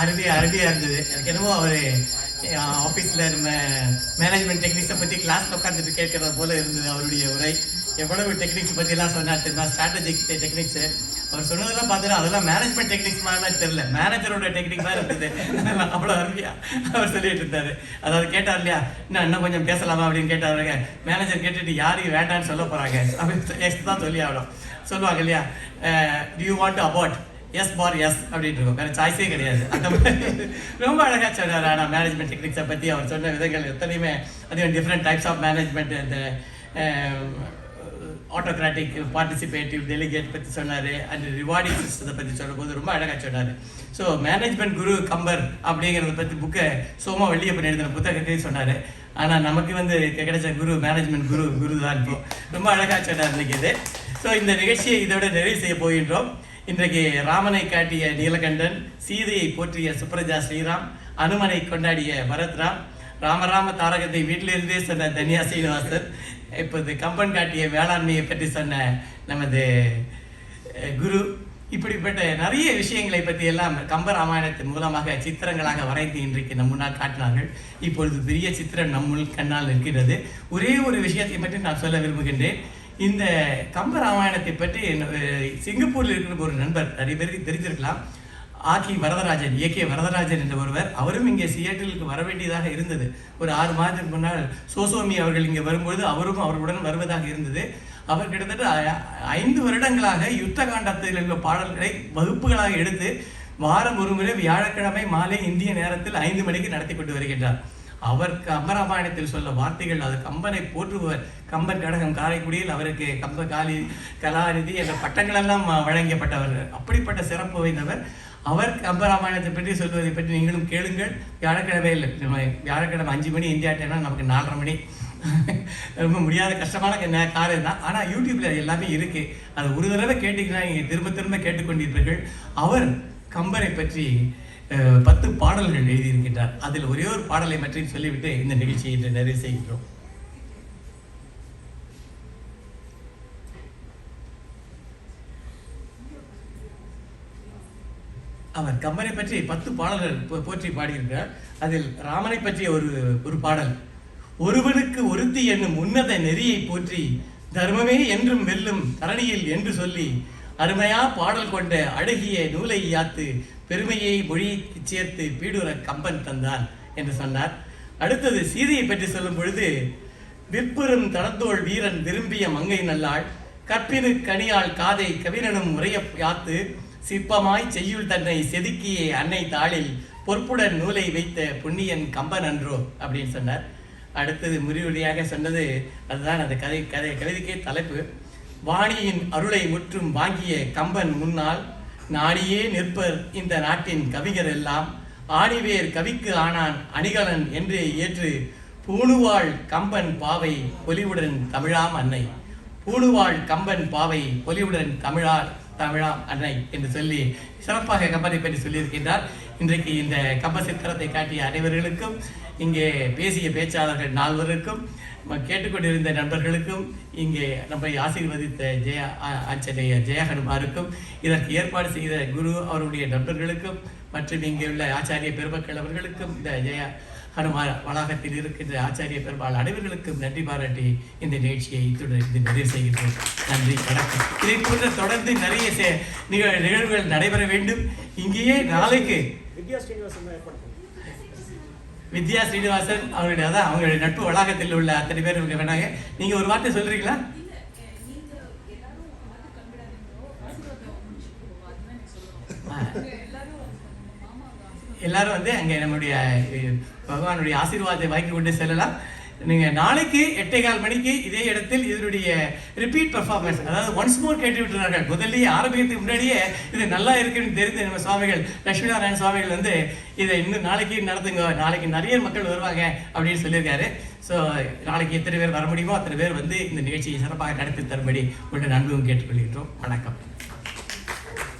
அருமையாக அருமையாக இருந்தது. எனக்கு என்னமோ அவர் ஆஃபீஸில் நம்ம மேனேஜ்மெண்ட் டெக்னிக்ஸை பற்றி கிளாஸில் உட்காந்துட்டு கேட்கறது போல் இருந்தது அவருடைய உரை. எவ்வளவு டெக்னிக்ஸ் பற்றிலாம் சொன்னார் தெரியுமா? ஸ்ட்ராட்டஜிக் டெக்னிக்ஸு அவர் சொன்னதெல்லாம் பார்த்துட்டு அதெல்லாம் மேனேஜ்மெண்ட் டெக்னிக்ஸ் மாதிரி தெரியல. மேனேஜரோட டெக்னிக் தான் இருந்தது. அவ்வளோ அருமையா அவர் சொல்லிட்டு இருந்தாரு. அதாவது கேட்டார் இல்லையா? இன்னும் இன்னும் கொஞ்சம் பேசலாமா? அப்படின்னு கேட்டாருங்க மேனேஜர் கேட்டுட்டு யாரையும் வேண்டான்னு சொல்ல போகிறாங்க அப்படின்னு தான் சொல்லி ஆகணும். சொல்லுவாங்க இல்லையா? Do you want apart as far as அப்படின்ட்டு இருக்கும். வேற சாய்ஸே கிடையாது. அந்த மாதிரி. ரொம்ப அழகாக சொன்னார் ஆனால் மேனேஜ்மெண்ட் டெக்னிக்ஸை பற்றி அவர் சொன்ன விதங்கள் எத்தனையுமே அதிகம் டிஃப்ரெண்ட் டைப்ஸ் ஆஃப் மேனேஜ்மெண்ட் அந்த ஆட்டோக்ராட்டிக் பார்ட்டிசிபேட்டிவ் டெலிகேட் பற்றி சொன்னார். அண்ட் ரிவார்டிங் சிஸ்டத்தை பற்றி சொல்லும்போது ரொம்ப அழகாக சொன்னார். ஸோ மேனேஜ்மெண்ட் குரு கம்பர் அப்படிங்கிறத பற்றி புக்கை சோமா வெள்ளியப்பன் எழுதின புத்தகத்தையும் சொன்னார். ஆனால் நமக்கு வந்து கிடைச்ச குரு மேனேஜ்மெண்ட் குரு குரு தான் இப்போ. ரொம்ப அழகாக சொன்னார் இன்னைக்கு இது. ஸோ இந்த நிகழ்ச்சியை இதோட நிறைவு செய்ய போகின்றோம். இன்றைக்கு ராமனை காட்டிய நீலகண்டன் சீதையை போற்றிய சுப்ரஜா ஸ்ரீராம் அனுமனை கொண்டாடிய பரத்ராம் ராமராம தாரகத்தை வீட்டிலிருந்தே சொன்ன தன்யா சீனிவாசன் இப்போது கம்பன் காட்டிய வேளாண்மையை பற்றி சொன்ன நமது குரு. இப்படிப்பட்ட நிறைய விஷயங்களை பற்றி எல்லாம் கம்பராமாயணத்தின் மூலமாக சித்திரங்களாக வரைந்து இன்றைக்கு நம் முன்னால் காட்டினார்கள். இப்பொழுது பெரிய சித்திரம் நம்முள் கண்ணால் இருக்கிறது ஒரே ஒரு விஷயத்தை பற்றி நான் சொல்ல விரும்புகின்றேன். இந்த கம்ப ராமாயணத்தை பற்றி சிங்கப்பூரில் இருக்கிற ஒரு நண்பர் நிறைய பேருக்கு தெரிஞ்சிருக்கலாம். ஆகி வரதராஜன் ஏகே வரதராஜன் என்ற ஒருவர் அவரும் இங்கே சியாட்டிலுக்கு வர வேண்டியதாக இருந்தது. ஒரு ஆறு மாதத்துக்கு முன்னால் சோசோமி அவர்கள் இங்கே வரும்பொழுது அவரும் அவர்களுடன் வருவதாக இருந்தது. அவர் கிட்டத்தட்ட ஐந்து வருடங்களாக யுத்த காண்டத்தில் உள்ள பாடல்களை வகுப்புகளாக எடுத்து வாரம் ஒரு முறை வியாழக்கிழமை மாலை இந்திய நேரத்தில் ஐந்து மணிக்கு நடத்தி கொண்டு வருகின்றார். அவர் கம்பராமாயணத்தில் சொல்ல வார்த்தைகள் அது கம்பனை போற்றுபவர். கம்பன் கடகம் காரைக்குடியில் அவருக்கு கம்ப காலி கலாநிதி என்ற பட்டங்களெல்லாம் வழங்கப்பட்டவர். அப்படிப்பட்ட சிறப்பு வைந்தவர் அவர் கம்பராமாயணத்தை பற்றி சொல்வதை பற்றி நீங்களும் கேளுங்கள். வியாழக்கிழமை இல்லை. வியாழக்கிழமை அஞ்சு மணி இந்தியா டைம்னா நமக்கு நாலரை மணி. ரொம்ப முடியாத கஷ்டமான காரியம் தான். ஆனால் யூடியூப்ல அது எல்லாமே இருக்கு. அது ஒரு தடவை கேட்டீங்கன்னா நீங்கள் திரும்ப திரும்ப கேட்டுக்கொண்டிருப்பீர்கள். அவர் கம்பரை பற்றி பத்து பாடல்கள் எழுதியிருக்கின்றார். அதில் ஒரே ஒரு பாடலை பற்றி சொல்லிவிட்டு இந்த நிகழ்ச்சியை இன்று நிறைவு செய்கின்றோம் அவர் கம்பனை பற்றி பத்து பாடல்கள் போற்றி பாடியிருக்கிறார். அதில் ராமனை பற்றிய ஒரு ஒரு பாடல். ஒருவனுக்கு ஒருத்தி என்னும் உன்னத நெறியை போற்றி தர்மமே என்றும் வெல்லும் தரணியில் என்று சொல்லி அருமையா பாடல் கொண்ட அழகிய நூலை யாத்து பெருமையை மொழிக்கு சேர்த்து பீடுர கம்பன் தந்தான் என்று சொன்னார். அடுத்தது சீதையை பற்றி சொல்லும் பொழுது விற்பெரும் தனத்தோள் வீரன் விரும்பிய மங்கை நல்லாள் கற்பினு கனியால் காதை கவினனும் உரைய யாத்து சிற்பமாய் செய்யுள் தன்னை செதுக்கிய அன்னை தாளில் பொற்புடன் நூலை வைத்த புண்ணியன் கம்பன் அன்றோ அப்படின்னு சொன்னார். அடுத்தது முறிவொழியாக சொன்னது அதுதான் அந்த கதை கதை கவிதைக்கே தலைப்பு. வாணியின் அருளை முற்றும் வாங்கிய கம்பன் முன்னால் நாடியே நிற்பர் இந்த நாட்டின் கவிஞர் எல்லாம். ஆணிவேர் கவிக்கு ஆனான் அணிகலன் என்று ஏற்று பூணுவாள் கம்பன் பாவை பொலிவுடன் தமிழாம் அன்னை. பூணுவாள் கம்பன் பாவை பொலிவுடன் தமிழால் தமிழாம் அன்னை என்று சொல்லி சிறப்பாக கம்பனை பற்றி சொல்லியிருக்கின்றார். இன்றைக்கு இந்த கம்ப சித்திரத்தை காட்டிய அனைவர்களுக்கும் இங்கே பேசிய பேச்சாளர்கள் நால்வருக்கும் கேட்டுக்கொண்டிருந்த நண்பர்களுக்கும் இங்கே நம்மை ஆசீர்வதித்த ஜெய ஆச்சரிய ஜெயஹனுமாருக்கும் இதற்கு ஏற்பாடு செய்த குரு அவருடைய நண்பர்களுக்கும் மற்றும் இங்கே உள்ள ஆச்சாரிய பெருமக்கள் அவர்களுக்கும் இந்த ஜெய ஹனுமார் வளாகத்தில் இருக்கின்ற ஆச்சாரிய பெருமாள் அனைவர்களுக்கும் நன்றி பாராட்டி இந்த நிகழ்ச்சியை இத்துடன் இது நிறைவு செய்கின்றோம். நன்றி வணக்கம். இதை போன்ற தொடர்ந்து நிறைய நிகழ் நிகழ்வுகள் நடைபெற வேண்டும். இங்கேயே நாளைக்கு வித்யா ஸ்ரீனிவாசன் தான் ஏற்பாடு. வித்யா ஸ்ரீனிவாசன் அவங்களுடைய அதான் அவங்களுடைய நட்பு வளாகத்தில் உள்ள அத்தனை பேர் இங்க வேணாங்க நீங்க ஒரு வார்த்தை சொல்றீங்களா. எல்லாரும் வந்து அங்கே நம்முடைய பகவானுடைய ஆசீர்வாதத்தை வாங்கி கொண்டு செல்லலாம் நீங்கள் நாளைக்கு எட்டே கால் மணிக்கு இதே இடத்தில் இதனுடைய ரிப்பீட் பர்ஃபார்மன்ஸ் அதாவது ஒன்ஸ் மோர் கேட்டு விட்டுறார்கள் முதல்லயே ஆரம்பிக்கிறதுக்கு முன்னாடியே இது நல்லா இருக்குன்னு தெரிந்து நம்ம சுவாமிகள் லட்சுமி நாராயண சுவாமிகள் வந்து இதை இன்னும் நாளைக்கு நடத்துங்க நாளைக்கு நிறைய மக்கள் வருவாங்க அப்படின்னு சொல்லியிருக்காரு. ஸோ நாளைக்கு எத்தனை பேர் வர முடியுமோ அத்தனை பேர் வந்து இந்த நிகழ்ச்சியை சிறப்பாக நடத்தி தரும்படி உங்களுடைய நண்பும் கேட்டுக்கொள்கின்றோம். வணக்கம்.